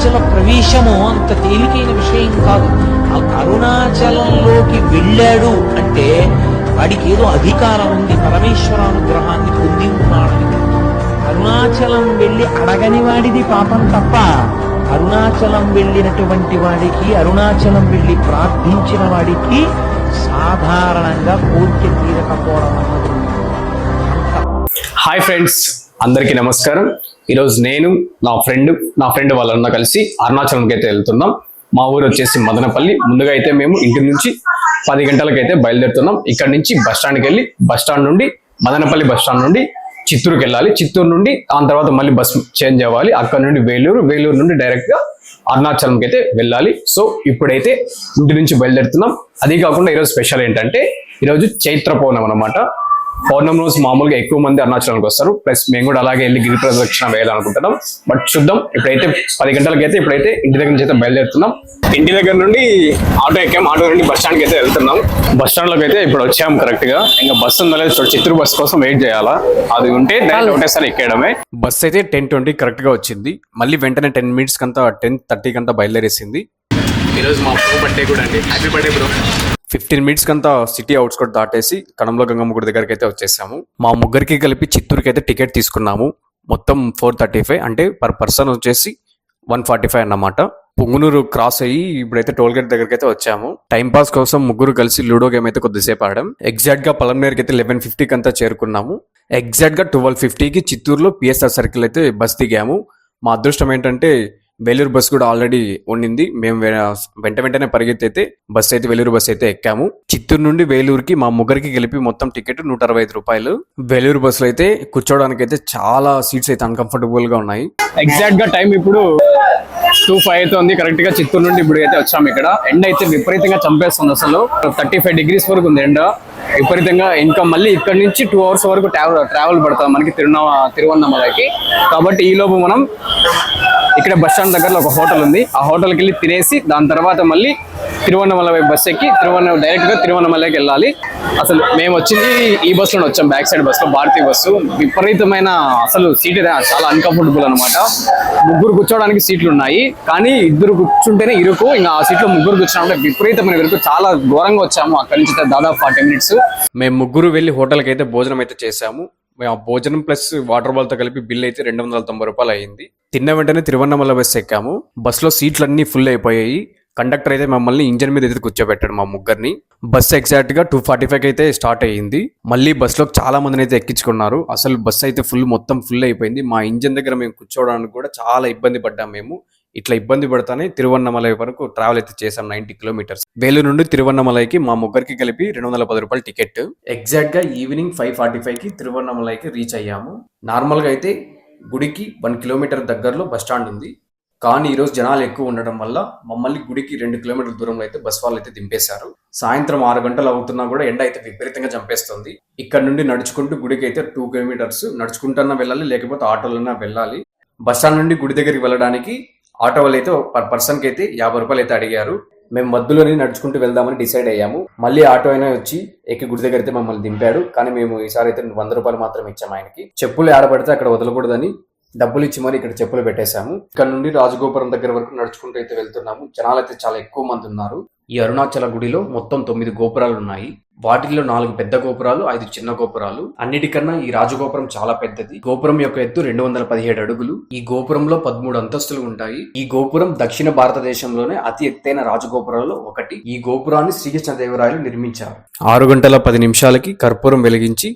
అరుణాచల ప్రవేశము అంత తేలికైన విషయం కాదు. ఆ అరుణాచలంలోకి వెళ్ళాడు అంటే వాడికి ఏదో అధికారం ఉంది పరమేశ్వరానుగ్రహాన్ని పొంది ఉన్నాడని అరుణాచలం వెళ్ళి అడగని వాడిది పాపం తప్ప అరుణాచలం వెళ్ళినటువంటి వాడికి అరుణాచలం వెళ్ళి ప్రార్థించిన వాడికి సాధారణంగా కోరిక తీరకపోవడం అన్నది హాయ్ ఫ్రెండ్స్ అందరికీ నమస్కారం. ఈరోజు నేను నా ఫ్రెండ్ నా ఫ్రెండ్ వాళ్ళందరూ కలిసి అరుణాచలంకి అయితే వెళ్తున్నాం. మా ఊరు వచ్చేసి మదనపల్లి. ముందుగా అయితే మేము ఇంటి నుంచి పది గంటలకైతే బయలుదేరుతున్నాం. ఇక్కడ నుంచి బస్ స్టాండ్కి వెళ్ళి బస్ స్టాండ్ నుండి మదనపల్లి బస్ స్టాండ్ నుండి చిత్తూరుకి వెళ్ళాలి. చిత్తూరు నుండి దాని తర్వాత మళ్ళీ బస్ చేంజ్ అవ్వాలి. అక్కడ నుండి వేలూరు వేలూరు నుండి డైరెక్ట్గా అరుణాచలంకి అయితే వెళ్ళాలి. సో ఇప్పుడైతే ఇంటి నుంచి బయలుదేరుతున్నాం. అది కాకుండా ఈరోజు స్పెషల్ ఏంటంటే ఈరోజు చైత్ర పౌర్ణం అనమాట పౌర్ణమి రోజు మామూలుగా ఎక్కువ మంది అరుణాచలానికి వస్తారు. ప్లస్ మేము కూడా అలాగే వెళ్ళి గిరి ప్రదక్షిణ వేయాలనుకుంటున్నాం. బట్ చూద్దాం. ఇప్పుడైతే పది గంటలకి అయితే ఇప్పుడైతే ఇంటి దగ్గర నుంచి అయితే బయలుదేరుతున్నాం. ఇంటి దగ్గర నుండి ఆటో ఎక్కాం. ఆటో నుండి బస్ స్టాండ్కి అయితే వెళ్తున్నాం. బస్ స్టాండ్లోకి అయితే ఇప్పుడు వచ్చాం కరెక్ట్గా. ఇంకా బస్ ఉందా లేదా చిత్తూరు బస్ కోసం వెయిట్ చేయాలా? అది ఉంటే డైరెక్ట్ ఒకటేసారి ఎక్కేయడమే. బస్ అయితే టెన్ ట్వంటీ కరెక్ట్గా వచ్చింది. మళ్ళీ వెంటనే టెన్ మినిట్స్ కంతా టెన్ థర్టీ కంతా బయలుదేరేసింది. ఈరోజు మా బ్రో బర్త్డే కూడా అండి. Happy birthday bro fifteen minutes కంతా సిటీ అవుట్స్కట్ దాటేసి కణంలో గంగమ్మ గుడి దగ్గరికి అయితే వచ్చేసాము. మా ముగ్గురికి కలిపి చిత్తూరుకి అయితే టికెట్ తీసుకున్నాము. మొత్తం ఫోర్ థర్టీ ఫైవ్ అంటే పర్ పర్సన్ వచ్చేసి వన్ ఫార్టీ ఫైవ్ అన్నమాట. పుంగునూరు క్రాస్ అయ్యి ఇప్పుడైతే టోల్ గేట్ దగ్గరికి అయితే వచ్చాము. టైం పాస్ కోసం ముగ్గురు కలిసి లూడో గేమ్ అయితే కొద్దిసేపు ఆడాం. ఎగ్జాక్ట్గా పలంనేరుకి అయితే లెవెన్ ఫిఫ్టీకి అంతా చేరుకున్నాము. ఎగ్జాక్ట్గా ట్వెల్వ్ ఫిఫ్టీకి చిత్తూరులో పిఎస్ఆర్ సర్కిల్ అయితే బస్ దిగాము. మా అదృష్టం ఏంటంటే వేలూరు బస్ కూడా ఆల్రెడీ ఉండింది. మేము వెంట వెంటనే పరిగెత్తి అయితే బస్ అయితే వేలూరు బస్ అయితే ఎక్కాము. చిత్తూరు నుండి వేలూరుకి మా ముగ్గురికి కలిపి మొత్తం టికెట్ నూట అరవై ఐదు రూపాయలు. వేలూరు బస్సులో అయితే కూర్చోవడానికి అయితే చాలా సీట్స్ అయితే అన్కంఫర్టబుల్గా ఉన్నాయి. ఎగ్జాక్ట్గా టైం ఇప్పుడు టూ ఫైవ్ అయితే ఉంది. కరెక్ట్గా చిత్తూరు నుండి ఇప్పుడు అయితే వచ్చాము ఇక్కడ. ఎండ అయితే విపరీతంగా చంపేస్తుంది అసలు. థర్టీ ఫైవ్ డిగ్రీస్ వరకు ఉంది ఎండ. విపరీతంగా ఇంకా మళ్ళీ ఇక్కడ నుంచి టూ అవర్స్ వరకు ట్రావెల్ ట్రావెల్ పడుతుంది మనకి తిరునా తిరువన్నమలకి. కాబట్టి ఈ లోపు మనం ఇక్కడ బస్ స్టాండ్ దగ్గరలో ఒక హోటల్ ఉంది. ఆ హోటల్కి వెళ్ళి తినేసి దాని తర్వాత మళ్ళీ తిరువన్నమల వైపు బస్ ఎక్కి తిరువన్న డైరెక్ట్గా తిరువన్నమలకి వెళ్ళాలి. అసలు మేము వచ్చింది ఈ బస్ వచ్చాం బ్యాక్ సైడ్ బస్సులో భారతీయ బస్సు విపరీతమైన అసలు సీట్ చాలా అన్కంఫర్టబుల్ అనమాట ముగ్గురు కూర్చోవడానికి సీట్లు ఉన్నాయి. కానీ ఇద్దరు కూర్చుంటేనే ఇరుకు. ఇంకా ఆ సీట్లో ముగ్గురు కూర్చున్నామంటే విపరీతమైన ఇరుకు చాలా ఘోరంగా వచ్చాము అక్కడి నుంచి దాదాపు ఫార్టీ మినిట్స్ మేము ముగ్గురు వెళ్ళి హోటల్కి అయితే భోజనం అయితే చేసాము మేము ఆ భోజనం ప్లస్ వాటర్ బాల్తో కలిపి బిల్ అయితే రెండు వందల తొంభై రూపాయలు అయింది తిన్న వెంటనే తిరువన్నమల బస్ ఎక్కాము. బస్సులో సీట్లు అన్ని ఫుల్ అయిపోయాయి. కండక్టర్ అయితే మమ్మల్ని ఇంజన్ మీద ఎదురు కూర్చోబెట్టాడు మా ముగ్గురిని. బస్సు ఎగ్జాక్ట్గా టూ ఫార్టీ ఫైవ్ అయితే స్టార్ట్ అయ్యింది. మళ్ళీ బస్సులో చాలా మందిని అయితే ఎక్కించుకున్నారు. అసలు బస్సు అయితే ఫుల్ మొత్తం ఫుల్ అయిపోయింది. మా ఇంజన్ దగ్గర మేము కూర్చోవడానికి కూడా చాలా ఇబ్బంది పడ్డాం మేము. ఇట్లా ఇబ్బంది పడతానే తిరువన్నమలై వరకు ట్రావెల్ అయితే చేసాం నైన్టీ కిలోమీటర్స్. వేలూరు నుండి తిరువన్నమలైకి మా ముగ్గురికి కలిపి రెండు వందల పది రూపాయలు టికెట్ ఎగ్జాక్ట్గా ఈవినింగ్ ఫైవ్ ఫార్టీ ఫైవ్కి తిరువన్నమలైకి రీచ్ అయ్యాము. నార్మల్గా అయితే గుడికి వన్ కిలోమీటర్ దగ్గరలో బస్ స్టాండ్ ఉంది. కానీ ఈరోజు జనాలు ఎక్కువ ఉండడం వల్ల మమ్మల్ని గుడికి రెండు కిలోమీటర్ల దూరంలో అయితే బస్ వాళ్ళు అయితే దింపేశారు. సాయంత్రం ఆరు గంటలు అవుతున్నా కూడా ఎండ అయితే విపరీతంగా చంపేస్తుంది. ఇక్కడ నుండి నడుచుకుంటూ గుడికి అయితే టూ కిలోమీటర్స్ నడుచుకుంటున్నా వెళ్ళాలి లేకపోతే ఆటోలన్నా వెళ్ళాలి. బస్ స్టాండ్ నుండి గుడి దగ్గరికి వెళ్ళడానికి ఆటో వాళ్ళు అయితే పర్ పర్సన్కి అయితే యాభై రూపాయలు అయితే అడిగారు. మేము మధ్యలోనే నడుచుకుంటూ వెళ్దామని డిసైడ్ అయ్యాము. మళ్ళీ ఆటో అయినా వచ్చి ఎక్కి గుడి దగ్గర అయితే మమ్మల్ని దింపాడు కానీ మేము ఈసారి అయితే వంద రూపాయలు మాత్రం ఇచ్చాము ఆయనకి. చెప్పులు ఆడబడితే అక్కడ వదలకూడదని డబ్బులు ఇచ్చి మరి ఇక్కడ చెప్పులు పెట్టేశాము. ఇక్కడ నుండి రాజగోపురం దగ్గర వరకు నడుచుకుంటూ అయితే వెళ్తున్నాము. జనాలు అయితే చాలా ఎక్కువ మంది ఉన్నారు. ఈ అరుణాచల గుడిలో మొత్తం తొమ్మిది గోపురాలు ఉన్నాయి వాటిల్లో నాలుగు పెద్ద గోపురాలు ఐదు చిన్న గోపురాలు. అన్నిటికన్నా ఈ రాజగోపురం చాలా పెద్దది. గోపురం యొక్క ఎత్తు రెండు వందల పదిహేడు అడుగులు. ఈ గోపురంలో పదమూడు అంతస్తులు ఉంటాయి. ఈ గోపురం దక్షిణ భారతదేశంలోనే అతి ఎత్తైన రాజగోపురాల్లో ఒకటి. ఈ గోపురాన్ని శ్రీకృష్ణదేవరాయలు నిర్మించారు. ఆరు గంటల పది నిమిషాలకి కర్పూరం వెలిగించి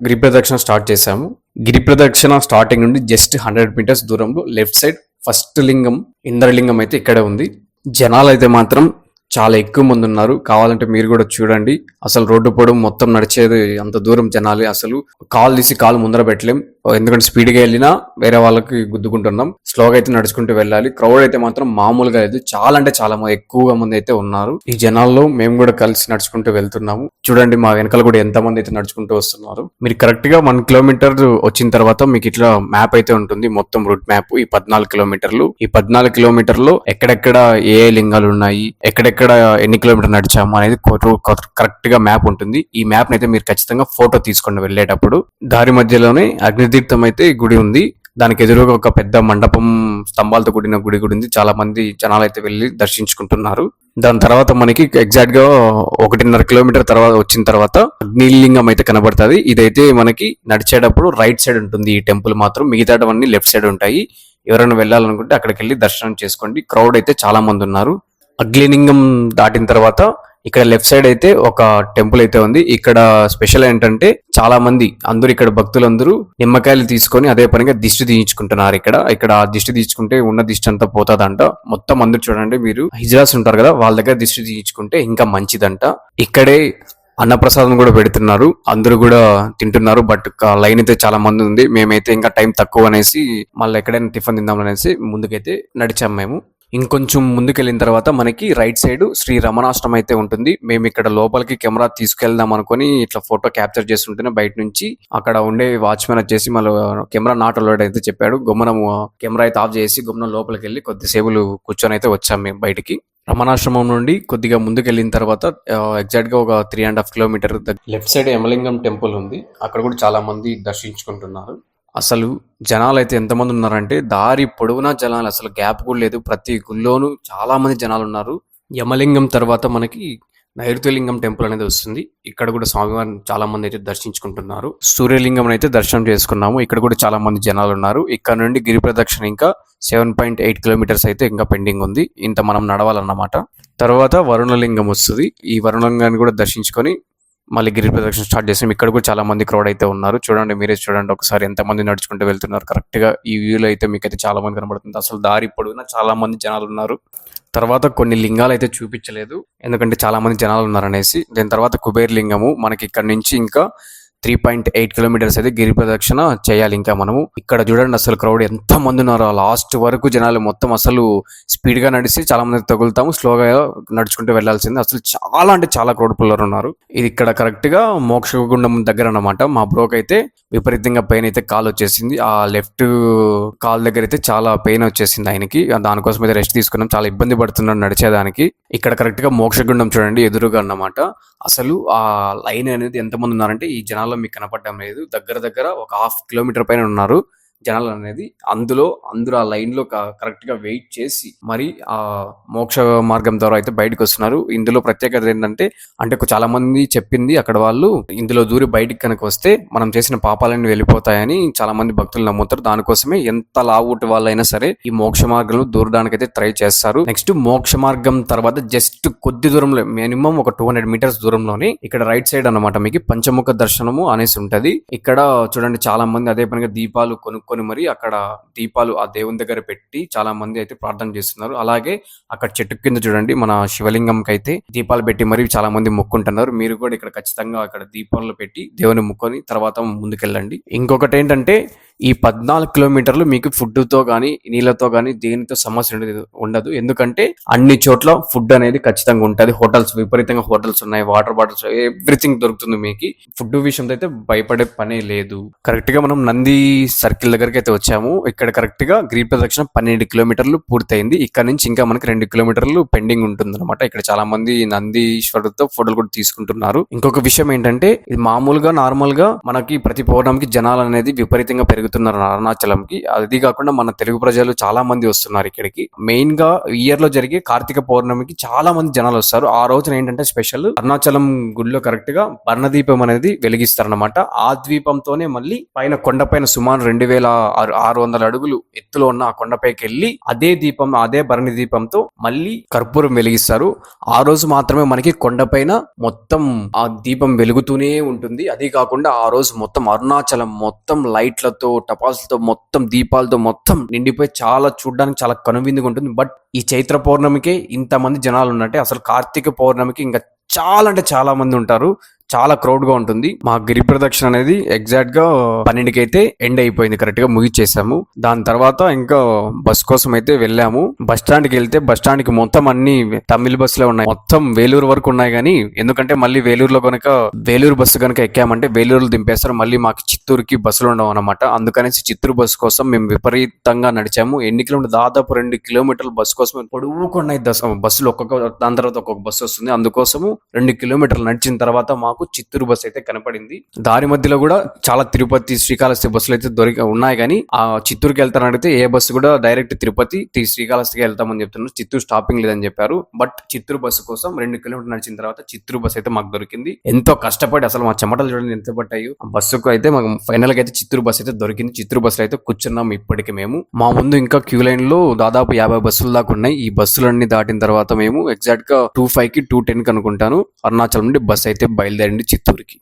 గిరి ప్రదక్షిణ స్టార్ట్ చేశాము. గిరి ప్రదక్షిణ స్టార్టింగ్ నుండి జస్ట్ హండ్రెడ్ మీటర్స్ దూరంలో left side first lingam Indralingam అయితే ఇక్కడ ఉంది. జనాలు అయితే మాత్రం చాలా ఎక్కువ మంది ఉన్నారు. కావాలంటే మీరు కూడా చూడండి. అసలు రోడ్డు పొడవు మొత్తం నడిచేది అంత దూరం జనాలి అసలు. కాల్ తీసి కాలు ముందర పెట్టలేం. ఎందుకంటే స్పీడ్గా వెళ్ళినా వేరే వాళ్ళకి గుద్దుకుంటున్నాం. స్లోగా అయితే నడుచుకుంటూ వెళ్ళాలి. క్రౌడ్ అయితే మాత్రం మామూలుగా లేదు. చాలా అంటే చాలా మంది ఎక్కువగా మంది అయితే ఉన్నారు. ఈ జనాల్లో మేము కూడా కలిసి నడుచుకుంటూ వెళ్తున్నాము. చూడండి మా వెనకాల కూడా ఎంత మంది అయితే నడుచుకుంటూ వస్తున్నారు. మీరు కరెక్ట్గా వన్ కిలోమీటర్ వచ్చిన తర్వాత మీకు ఇట్లా మ్యాప్ అయితే ఉంటుంది. మొత్తం రూట్ మ్యాప్ ఈ పద్నాలుగు కిలోమీటర్లు. ఈ పద్నాలుగు కిలోమీటర్లు ఎక్కడెక్కడ ఏ లింగాలు ఉన్నాయి ఎక్కడెక్కడ ఎన్ని కిలోమీటర్ నడిచాము అనేది కరెక్ట్గా మ్యాప్ ఉంటుంది. ఈ మ్యాప్ అయితే మీరు ఖచ్చితంగా ఫోటో తీసుకొని వెళ్ళేటప్పుడు దారి మధ్యలోనే అగ్ని అగ్నితీర్థం అయితే గుడి ఉంది. దానికి ఎదురుగా ఒక పెద్ద మండపం స్తంభాలతో కూడిన గుడి గుడి ఉంది. చాలా మంది జనాలు అయితే వెళ్ళి దర్శించుకుంటున్నారు. దాని తర్వాత మనకి ఎగ్జాక్ట్గా ఒకటిన్నర కిలోమీటర్ తర్వాత వచ్చిన తర్వాత అగ్నిలింగం అయితే కనబడుతుంది. ఇదైతే మనకి నడిచేటప్పుడు రైట్ సైడ్ ఉంటుంది. ఈ టెంపుల్ మాత్రం మిగతావన్నీ లెఫ్ట్ సైడ్ ఉంటాయి. ఎవరైనా వెళ్ళాలనుకుంటే అక్కడికి వెళ్ళి దర్శనం చేసుకోండి. క్రౌడ్ అయితే చాలా మంది ఉన్నారు. అగ్నిలింగం దాటిన తర్వాత ఇక్కడ లెఫ్ట్ సైడ్ అయితే ఒక టెంపుల్ అయితే ఉంది. ఇక్కడ స్పెషల్ ఏంటంటే చాలా మంది అందరూ ఇక్కడ భక్తులందరూ నిమ్మకాయలు తీసుకొని అదే పనిగా దిష్టి తీయించుకుంటున్నారు ఇక్కడ. ఇక్కడ దిష్టి తీయించుకుంటే ఉన్న దిష్టి అంతా పోతాదంట. మొత్తం అందరూ చూడండి మీరు. హిజ్రాస్ ఉంటారు కదా వాళ్ళ దగ్గర దిష్టి తీయించుకుంటే ఇంకా మంచిదంట. ఇక్కడే అన్నప్రసాదం కూడా పెడుతున్నారు. అందరూ కూడా తింటున్నారు బట్ లైన్ అయితే చాలా మంది ఉంది. మేమైతే ఇంకా టైం తక్కువ అనేసి మళ్ళీ ఎక్కడైనా టిఫిన్ తిందాం అనేసి ముందుకైతే నడిచాం మేము. ఇంకొంచెం ముందుకెళ్ళిన తర్వాత మనకి రైట్ సైడ్ శ్రీ రమణాష్టం అయితే ఉంటుంది. మేము ఇక్కడ లోపలికి కెమెరా తీసుకెళ్దాం అనుకుని ఇట్లా ఫోటో క్యాప్చర్ చేస్తుంటేనే బయట నుంచి అక్కడ ఉండే వాచ్మెన్ వచ్చేసి మళ్ళీ కెమెరా నాట్ అలౌడ్ అయితే చెప్పాడు. గుమ్మనం కెమెరా అయితే ఆఫ్ చేసి గుమ్మనం లోపలికి వెళ్ళి కొద్దిసేపులు కూర్చొని అయితే వచ్చాం మేము బయటికి. రమణాశ్రమం నుండి కొద్దిగా ముందుకు వెళ్ళిన తర్వాత ఎగ్జాక్ట్గా ఒక three and half kilometre left side Yamalingam temple ఉంది. అక్కడ కూడా చాలా మంది దర్శించుకుంటున్నారు. అసలు జనాలు అయితే ఎంతమంది ఉన్నారంటే దారి పొడవునా జనాలు అసలు గ్యాప్ కూడా లేదు. ప్రతి గుళ్ళోనూ చాలా మంది జనాలు ఉన్నారు. యమలింగం తర్వాత మనకి నైరుతిలింగం టెంపుల్ అనేది వస్తుంది. ఇక్కడ కూడా స్వామివారిని చాలా మంది అయితే దర్శించుకుంటున్నారు. సూర్యలింగం అయితే దర్శనం చేసుకున్నాము. ఇక్కడ కూడా చాలా మంది జనాలు ఉన్నారు. ఇక్కడ నుండి గిరి ప్రదక్షిణ ఇంకా సెవెన్ పాయింట్ ఎయిట్ కిలోమీటర్స్ అయితే ఇంకా పెండింగ్ ఉంది. ఇంత మనం నడవాలన్నమాట. తర్వాత వరుణలింగం వస్తుంది. ఈ వరుణలింగాన్ని కూడా దర్శించుకొని మళ్ళీ గిరి ప్రదక్షిణ స్టార్ట్ చేసాం ఇక్కడ కూడా చాలా మంది క్రౌడ్ అయితే ఉన్నారు. చూడండి మీరే చూడండి. ఒకసారి ఎంతమంది నడుచుకుంటూ వెళ్తున్నారు. కరెక్ట్గా ఈ వ్యూలో అయితే మీకు అయితే చాలా మంది కనబడుతుంది. అసలు దారి పొడవునా చాలా మంది జనాలు ఉన్నారు. తర్వాత కొన్ని లింగాలు అయితే చూపించలేదు. ఎందుకంటే చాలా మంది జనాలు ఉన్నారు అనేసి దాని తర్వాత కుబేర్ లింగము. మనకి ఇక్కడ నుంచి ఇంకా త్రీ పాయింట్ ఎయిట్ కిలోమీటర్స్ అయితే గిరి ప్రదక్షిణ చేయాలి ఇంకా మనము. ఇక్కడ చూడండి అసలు క్రౌడ్ ఎంత మంది ఉన్నారో. లాస్ట్ వరకు జనాలు మొత్తం అసలు స్పీడ్గా నడిచి చాలా మంది తగులుతాము. స్లోగా నడుచుకుంటూ వెళ్ళాల్సింది అసలు చాలా అంటే చాలా క్రౌడ్ పుల్లర్ ఉన్నారు. ఇది ఇక్కడ కరెక్ట్గా మోక్షగుండం దగ్గర అన్నమాట. మా బ్రోక్ అయితే విపరీతంగా పెయిన్ అయితే కాల్ వచ్చేసింది. ఆ లెఫ్ట్ కాల్ దగ్గర అయితే చాలా పెయిన్ వచ్చేసింది ఆయనకి. దానికోసం అయితే రెస్ట్ తీసుకున్నాం. చాలా ఇబ్బంది పడుతున్నాడు నడిచేదానికి. ఇక్కడ కరెక్ట్గా మోక్షగుండం చూడండి ఎదురుగా అన్నమాట. అసలు ఆ లైన్ అనేది ఎంతమంది ఉన్నారంటే ఈ జనాల్లో మీకు కనపడడం లేదు. దగ్గర దగ్గర ఒక హాఫ్ కిలోమీటర్ పైన ఉన్నారు. జనాలు అనేది అందులో అందరూ ఆ లైన్లో కరెక్ట్గా వెయిట్ చేసి మరి ఆ మోక్ష మార్గం ద్వారా అయితే బయటకు వస్తున్నారు. ఇందులో ప్రత్యేకత ఏంటంటే అంటే చాలా మంది చెప్పింది అక్కడ వాళ్ళు ఇందులో దూరి బయటికి కనుక వస్తే మనం చేసిన పాపాలన్నీ వెళ్ళిపోతాయని చాలా మంది భక్తులు నమ్ముతారు. దానికోసమే ఎంత లావుటి వాళ్ళైనా సరే ఈ మోక్ష మార్గంలో దూరడానికి అయితే ట్రై చేస్తారు. నెక్స్ట్ మోక్ష మార్గం తర్వాత జస్ట్ కొద్ది దూరంలో మినిమం ఒక టూ హండ్రెడ్ మీటర్స్ దూరంలోనే ఇక్కడ రైట్ సైడ్ అన్నమాట. మీకు పంచముఖ దర్శనము అనేసి ఉంటది. ఇక్కడ చూడండి చాలా మంది అదే పనిగా దీపాలు కొనుక్కొని మరి అక్కడ దీపాలు ఆ దేవుని దగ్గర పెట్టి చాలా మంది అయితే ప్రార్థన చేస్తున్నారు. అలాగే అక్కడ చెట్టు కింద చూడండి మన శివలింగంకి అయితే దీపాలు పెట్టి మరి చాలా మంది మొక్కుంటున్నారు. మీరు కూడా ఇక్కడ ఖచ్చితంగా అక్కడ దీపాలు పెట్టి దేవుని మొక్కొని తర్వాత ముందుకెళ్ళండి. ఇంకొకటి ఏంటంటే ఈ పద్నాలుగు కిలోమీటర్లు మీకు ఫుడ్తో కానీ నీళ్ళతో కానీ దేనితో సమస్య ఉండదు ఎందుకంటే అన్ని చోట్ల ఫుడ్ అనేది ఖచ్చితంగా ఉంటుంది. హోటల్స్ విపరీతంగా హోటల్స్ ఉన్నాయి వాటర్ బాటిల్స్ ఎవ్రీథింగ్ దొరుకుతుంది మీకు. ఫుడ్ విషయంలో అయితే భయపడే పనే లేదు. కరెక్ట్గా మనం నంది సర్కిల్ దగ్గరికి అయితే వచ్చాము. ఇక్కడ కరెక్ట్గా గిరి ప్రదక్షిణ పన్నెండు కిలోమీటర్లు పూర్తయింది. ఇక్కడ నుంచి ఇంకా మనకి రెండు కిలోమీటర్లు పెండింగ్ ఉంటుంది అనమాట ఇక్కడ చాలా మంది నందీశ్వరుడితో ఫోటోలు కూడా తీసుకుంటున్నారు. ఇంకొక విషయం ఏంటంటే ఇది మామూలుగా నార్మల్గా మనకి ప్రతి పౌర్ణమికి జనాలు అనేది విపరీతంగా పెరుగు పెరుగుతున్నారు అరుణాచలంకి. అది కాకుండా మన తెలుగు ప్రజలు చాలా మంది వస్తున్నారు ఇక్కడికి. మెయిన్గా ఇయర్లో జరిగే కార్తీక పౌర్ణమికి చాలా మంది జనాలు వస్తారు. ఆ రోజున ఏంటంటే స్పెషల్ అరుణాచలం గుడిలో కరెక్ట్గా వర్ణదీపం అనేది వెలిగిస్తారనమాట ఆ ద్వీపంతోనే మళ్ళీ పైన కొండపైన సుమారు రెండు వేల ఆరు వందల అడుగులు ఎత్తులో ఉన్న ఆ కొండపైకి వెళ్ళి అదే దీపం అదే భరణి దీపంతో మళ్ళీ కర్పూరం వెలిగిస్తారు. ఆ రోజు మాత్రమే మనకి కొండపైన మొత్తం ఆ దీపం వెలుగుతూనే ఉంటుంది. అది కాకుండా ఆ రోజు మొత్తం అరుణాచలం మొత్తం లైట్లతో టపాసులతో మొత్తం దీపాలతో మొత్తం నిండిపోయి చాలా చూడడానికి చాలా కనువిందుగా ఉంటుంది. బట్ ఈ చైత్ర పౌర్ణమికి ఇంతమంది జనాలు ఉన్నట్టే అసలు కార్తీక పౌర్ణమికి ఇంకా చాలా అంటే చాలా మంది ఉంటారు. చాలా క్రౌడ్గా ఉంటుంది. మా గిరి ప్రదక్షిణ అనేది ఎగ్జాక్ట్గా పన్నెండుకి అయితే ఎండ్ అయిపోయింది. కరెక్ట్గా ముగిచ్చేసాము. దాని తర్వాత ఇంకా బస్ కోసం అయితే వెళ్ళాము. బస్ స్టాండ్కి వెళ్తే బస్ స్టాండ్కి మొత్తం అన్ని తమిళ బస్సులే ఉన్నాయి. మొత్తం వేలూరు వరకు ఉన్నాయి కానీ ఎందుకంటే మళ్ళీ వేలూరులో కనుక వేలూరు బస్సు కనుక ఎక్కామంటే వేలూరులో దింపేస్తారు. మళ్ళీ మాకు చిత్తూరుకి బస్సులు ఉండవు అనమాట అందుకనేసి చిత్తూరు బస్సు కోసం మేము విపరీతంగా నడిచాము. ఎన్ని కిలోమీటర్ దాదాపు రెండు కిలోమీటర్ల బస్సు కోసం పొడుగుకున్నాయి దశ బస్సులు. ఒక్కొక్క దాని తర్వాత ఒక్కొక్క బస్సు వస్తుంది. అందుకోసము రెండు కిలోమీటర్లు నడిచిన తర్వాత మాకు మాకు చిత్తూరు బస్సు అయితే కనపడింది. దారి మధ్యలో కూడా చాలా తిరుపతి శ్రీకాళహస్తి బస్సులు అయితే దొరికి ఉన్నాయి కానీ ఆ చిత్తూరుకి వెళ్తానని అడిగితే ఏ బస్సు కూడా డైరెక్ట్ తిరుపతి శ్రీకాళహస్తికి వెళ్తామని చెప్తున్నారు. చిత్తూరు స్టాపింగ్ లేదని చెప్పారు. బట్ చిత్తూరు బస్సు కోసం రెండు కిలోమీటర్ నడిచిన తర్వాత చిత్తూరు బస్సు అయితే మాకు దొరికింది. ఎంతో కష్టపడి అసలు మా చెమటలు చూడండి ఎంత పట్టాయి. ఆ బస్సుకు అయితే మాకు ఫైనల్గా అయితే చిత్తూరు బస్సు అయితే దొరికింది. చిత్తూరు బస్సులో అయితే కూర్చున్నాం ఇప్పటికి మేము. మా ముందు ఇంకా క్యూ లైన్లో దాదాపు యాభై బస్సులు దాకా ఉన్నాయి. ఈ బస్సులన్నీ దాటిన తర్వాత మేము ఎగ్జాక్ట్గా టూ ఫైవ్కి టూ టెన్కి అనుకుంటాను. అరుణాచల్ నుండి బస్సు అయితే బయలుదేరి బయలుదేరింది చిత్తూరుకి.